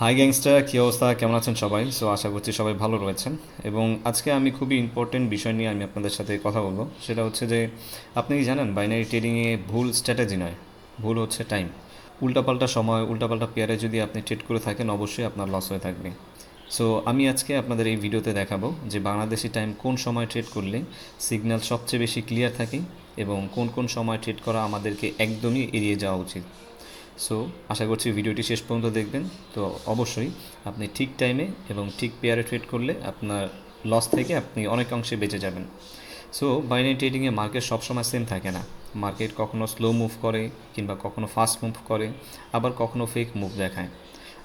High gangster কী অবস্থা? কেমন আছেন সবাই? সো আশা করছি সবাই ভালো রয়েছেন। এবং আজকে আমি খুবই ইম্পর্টেন্ট বিষয় নিয়ে আমি আপনাদের সাথে কথা বলব। সেটা হচ্ছে যে আপনি কি জানেন বাইনারি ট্রেডিংয়ে ভুল স্ট্র্যাটেজি নয়। ভুল হচ্ছে টাইম উল্টাপাল্টা সময়, উল্টাপাল্টা পেয়ারে যদি আপনি ট্রেড করে থাকেন, অবশ্যই আপনার লস হয়ে থাকবে। সো আমি আজকে আপনাদের এই ভিডিওতে দেখাবো যে, বাংলাদেশি টাইম কোন সময় ট্রেড করলে সিগন্যাল সবচেয়ে বেশি ক্লিয়ার থাকে এবং কোন কোন সময় ট্রেড করা আমাদেরকে একদমই এড়িয়ে যাওয়া উচিত। সো আশা করছি ভিডিওটি শেষ পর্যন্ত দেখবেন। তো অবশ্যই আপনি ঠিক টাইমে এবং ঠিক পেয়ারে ট্রেড করলে আপনার লস থেকে আপনি অনেক অংশে বেঁচে যাবেন। সো বাইনারি ট্রেডিংয়ে মার্কেট সবসময় সেম থাকে না। মার্কেট কখনো স্লো মুভ করে কিংবা কখনো ফাস্ট মুভ করে, আবার কখনো ফেক মুভ দেখায়।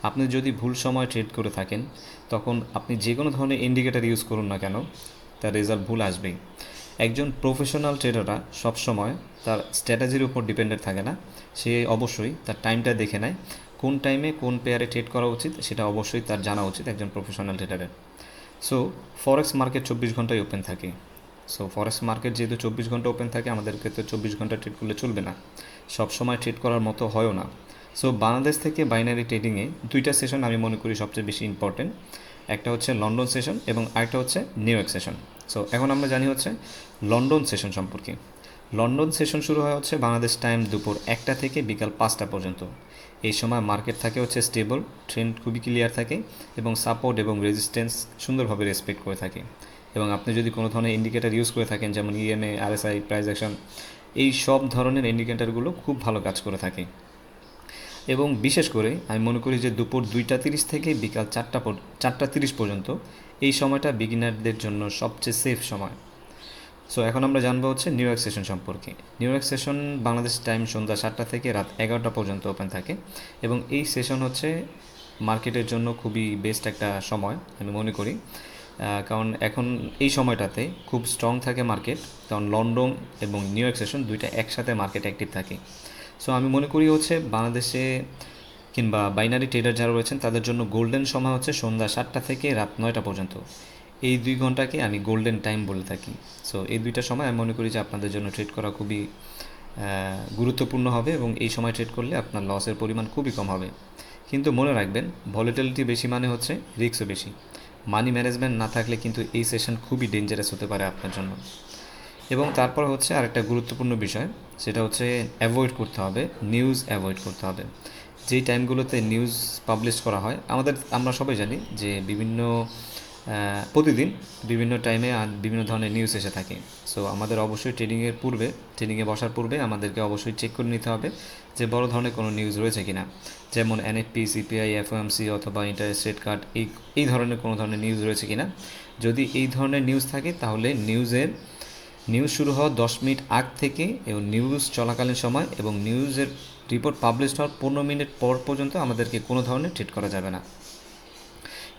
আপনি যদি ভুল সময় ট্রেড করে থাকেন, তখন আপনি যে কোনো ধরনের ইন্ডিকেটার ইউজ করুন না কেন, তার রেজাল্ট ভুল আসবেই। একজন প্রফেশনাল ট্রেডাররা সবসময় তার স্ট্র্যাটেজির উপর ডিপেন্ডেন্ট থাকে না। সে অবশ্যই তার টাইমটা দেখে নেয়। কোন টাইমে কোন পেয়ারে ট্রেড করা উচিত সেটা অবশ্যই তার জানা উচিত একজন প্রফেশনাল ট্রেডারের সো ফরেক্স মার্কেট চব্বিশ ঘন্টায় ওপেন থাকে। সো ফরেক্স মার্কেট যেহেতু চব্বিশ ঘণ্টা ওপেন থাকে, আমাদের ক্ষেত্রে চব্বিশ ঘণ্টা ট্রেড করলে চলবে না। সব সময় ট্রেড করার মতো হয়ও না। সো বাংলাদেশ থেকে বাইনারি ট্রেডিংয়ে দুইটা সেশন আমি মনে করি সবচেয়ে বেশি ইম্পর্টেন্ট একটা হচ্ছে লন্ডন সেশন এবং আরেকটা হচ্ছে নিউ ইয়র্ক সেশন সো এখন আমরা জানি হচ্ছে লন্ডন সেশন সম্পর্কে। লন্ডন সেশন শুরু হয় হচ্ছে বাংলাদেশ টাইম দুপুর একটা থেকে বিকাল পাঁচটা পর্যন্ত। এই সময় মার্কেট থাকে হচ্ছে স্টেবল, ট্রেন্ড খুবই ক্লিয়ার থাকে এবং সাপোর্ট এবং রেজিস্ট্যান্স সুন্দরভাবে রেসপেক্ট করে থাকে। এবং আপনি যদি কোনো ধরনের ইন্ডিকেটার ইউজ করে থাকেন, যেমন ইএমএ আরএসআই প্রাইস অ্যাকশন এই সব ধরনের ইন্ডিকেটারগুলো খুব ভালো কাজ করে থাকে। এবং বিশেষ করে আমি মনে করি যে দুপুর দুইটা তিরিশ থেকে বিকাল চারটা চারটা তিরিশ পর্যন্ত এই সময়টা বিগিনারদের জন্য সবচেয়ে সেফ সময়। সো এখন আমরা জানব হচ্ছে নিউ ইয়র্ক সেশন সম্পর্কে। New York session Bangladesh time সন্ধ্যা সাতটা থেকে রাত এগারোটা পর্যন্ত ওপেন থাকে এবং এই সেশন হচ্ছে মার্কেটের জন্য খুবই বেস্ট একটা সময়, আমি মনে করি। কারণ এখন এই সময়টাতে খুব স্ট্রং থাকে মার্কেট কারণ লন্ডন এবং নিউ ইয়র্ক সেশন দুইটা একসাথে মার্কেট অ্যাক্টিভ থাকে। সো আমি মনে করি হচ্ছে বাংলাদেশে কিংবা বাইনারি ট্রেডার যারা রয়েছেন, তাদের জন্য গোল্ডেন সময় হচ্ছে সন্ধ্যা সাতটা থেকে রাত নয়টা পর্যন্ত। এই দুই ঘন্টাকে আমি গোল্ডেন টাইম বলে থাকি। সো এই দুইটা সময় আমি মনে করি যে আপনাদের জন্য ট্রেড করা খুবই গুরুত্বপূর্ণ হবে এবং এই সময় ট্রেড করলে আপনার লসের পরিমাণ খুবই কম হবে। কিন্তু মনে রাখবেন ভলিটিলিটি বেশি মানে হচ্ছে রিস্কও বেশি। মানি ম্যানেজমেন্ট না থাকলে কিন্তু এই সেশন খুবই ডেঞ্জারাস হতে পারে আপনার জন্য। এবং তারপর হচ্ছে আরেকটা গুরুত্বপূর্ণ বিষয়, সেটা হচ্ছে অ্যাভয়েড করতে হবে নিউজ অ্যাভয়েড করতে হবে। যেই টাইমগুলোতে নিউজ পাবলিশ করা হয়, আমাদের, আমরা সবাই জানি যে বিভিন্ন প্রতিদিন বিভিন্ন টাইমে বিভিন্ন ধরনের নিউজ এসে থাকে। সো আমাদের অবশ্যই ট্রেডিংয়ের পূর্বে ট্রেডিংয়ে বসার পূর্বে আমাদেরকে অবশ্যই চেক করে নিতে হবে যে বড় ধরনের কোনো নিউজ রয়েছে কিনা। যেমন এনএফপি সিপিআই এফওএমসি অথবা ইন্টারেস্ট রেট কার্ড এই এই ধরনের কোনো ধরনের নিউজ রয়েছে কিনা। যদি এই ধরনের নিউজ থাকে, তাহলে নিউজের নিউজ শুরু হওয়ার দশ মিনিট আগ থেকে এবং নিউজ চলাকালীন সময় এবং নিউজের রিপোর্ট পাবলিশ হওয়ার পনেরো মিনিট পর পর্যন্ত আমাদেরকে কোনো ধরনের ট্রিট করা যাবে না।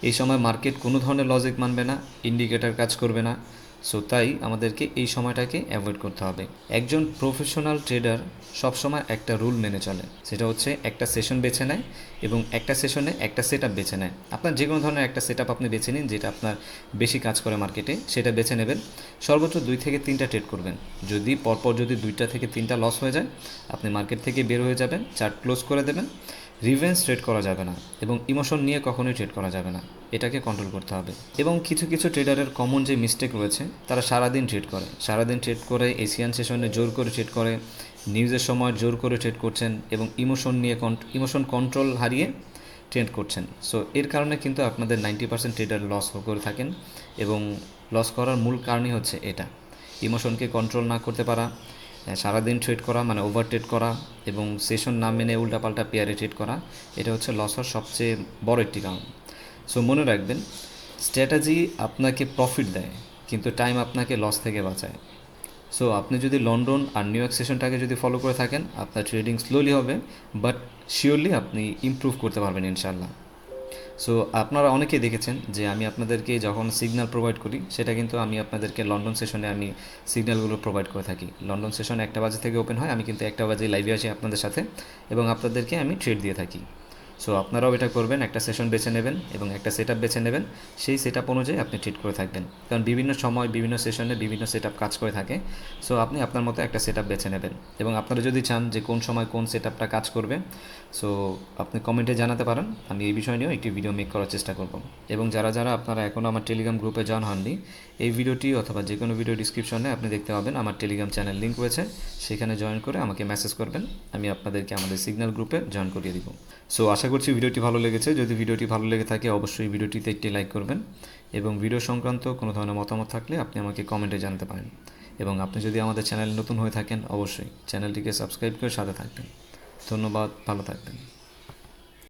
এই সময় মার্কেট কোনো ধরনের লজিক মানবে না ইন্ডিকেটার কাজ করবে না। সো তাই আমাদেরকে এই সময়টাকে অ্যাভয়েড করতে হবে। একজন প্রফেশনাল ট্রেডার সবসময় একটা রুল মেনে চলে। সেটা হচ্ছে একটা সেশন বেছে নেয় এবং একটা সেশনে একটা সেট আপ বেছে নেয়। আপনার যে কোনো ধরনের একটা সেট আপ আপনি বেছে নিন, যেটা আপনার বেশি কাজ করে মার্কেটে সেটা বেছে নেবেন। সর্বোচ্চ দুই থেকে তিনটা ট্রেড করবেন। যদি পরপর যদি দুইটা থেকে তিনটা লস হয়ে যায়, আপনি মার্কেট থেকে বের হয়ে যাবেন চার্ট ক্লোজ করে দেবেন। রিভেন্স ট্রেড করা যাবে না এবং ইমোশন নিয়ে কখনোই ট্রেড করা যাবে না। এটাকে কন্ট্রোল করতে হবে। এবং কিছু কিছু ট্রেডারের কমন যে মিস্টেক রয়েছে, তারা সারাদিন ট্রেড করে। সারাদিন ট্রেড করে এশিয়ান সেশনে জোর করে ট্রেড করে নিউজের সময় জোর করে ট্রেড করছেন এবং ইমোশন নিয়ে ইমোশন কন্ট্রোল হারিয়ে ট্রেড করছেন। সো এর কারণে কিন্তু আপনাদের নাইনটি পার্সেন্ট ট্রেডার লস করে থাকেন এবং লস করার মূল কারণই হচ্ছে এটা। ইমোশনকে কন্ট্রোল না করতে পারা সারাদিন ট্রেড করা মানে ওভার ট্রেড করা এবং সেশন না মেনে উল্টাপাল্টা পেয়ারে ট্রেড করা, এটা হচ্ছে লস হওয়ার সবচেয়ে বড় একটি কারণ। সো মনে রাখবেন স্ট্র্যাটেজি আপনাকে প্রফিট দেয়, কিন্তু টাইম আপনাকে লস থেকে বাঁচায়। সো আপনি যদি লন্ডন আর নিউ ইয়র্ক সেশনটাকে যদি ফলো করে থাকেন, আপনার ট্রেডিং স্লোলি হবে বাট শিওরলি আপনি ইমপ্রুভ করতে পারবেন ইনশাল্লাহ সো আপনারা অনেকেই দেখেছেন যে আমি আপনাদেরকে যখন সিগন্যাল প্রোভাইড করি, সেটা কিন্তু আমি আপনাদেরকে লন্ডন সেশনে আমি সিগন্যালগুলো প্রোভাইড করে থাকি। লন্ডন সেশন একটা বাজে থেকে ওপেন হয়, আমি কিন্তু একটা বাজে লাইভে আসি আপনাদের সাথে এবং আপনাদেরকে আমি ট্রেড দিয়ে থাকি। সো আপনারাও এটা করবেন, একটা সেশন বেছে নেবেন এবং একটা সেট বেছে নেবেন। সেই সেট অনুযায়ী আপনি ট্রিট করে থাকবেন। কারণ বিভিন্ন সময়, বিভিন্ন সেশনে বিভিন্ন সেট কাজ করে থাকে। সো আপনি আপনার মতো একটা সেট বেছে নেবেন। এবং আপনারা যদি চান যে কোন সময় কোন সেট কাজ করবে সো আপনি কমেন্টে জানাতে পারেন। আমি এই বিষয় নিয়েও একটি ভিডিও মেক করার চেষ্টা করব। এবং যারা যারা আপনারা এখনও আমার টেলিগ্রাম গ্রুপে জয়েন হননি, এই ভিডিওটি অথবা যে কোনো ভিডিও ডিসক্রিপশনে আপনি দেখতে পাবেন। আমার টেলিগ্রাম চ্যানেল লিঙ্ক রয়েছে। সেখানে জয়েন করে আমাকে মেসেজ করবেন। আমি আপনাদেরকে আমাদের সিগন্যাল গ্রুপে জয়েন করিয়ে দিব। সো আশা করছি ভিডিওটি ভালো লেগেছে। যদি ভিডিওটি ভালো লেগে থাকে, অবশ্যই ভিডিওটিতে একটি লাইক করবেন এবং ভিডিও সংক্রান্ত কোনো ধরনের মতামত থাকলে আপনি আমাকে কমেন্টে জানতে পারেন। এবং আপনি যদি আমাদের চ্যানেল নতুন হয়ে থাকেন, অবশ্যই চ্যানেলটিকে সাবস্ক্রাইব করে সাথে থাকবেন। ধন্যবাদ, ভালো থাকবেন।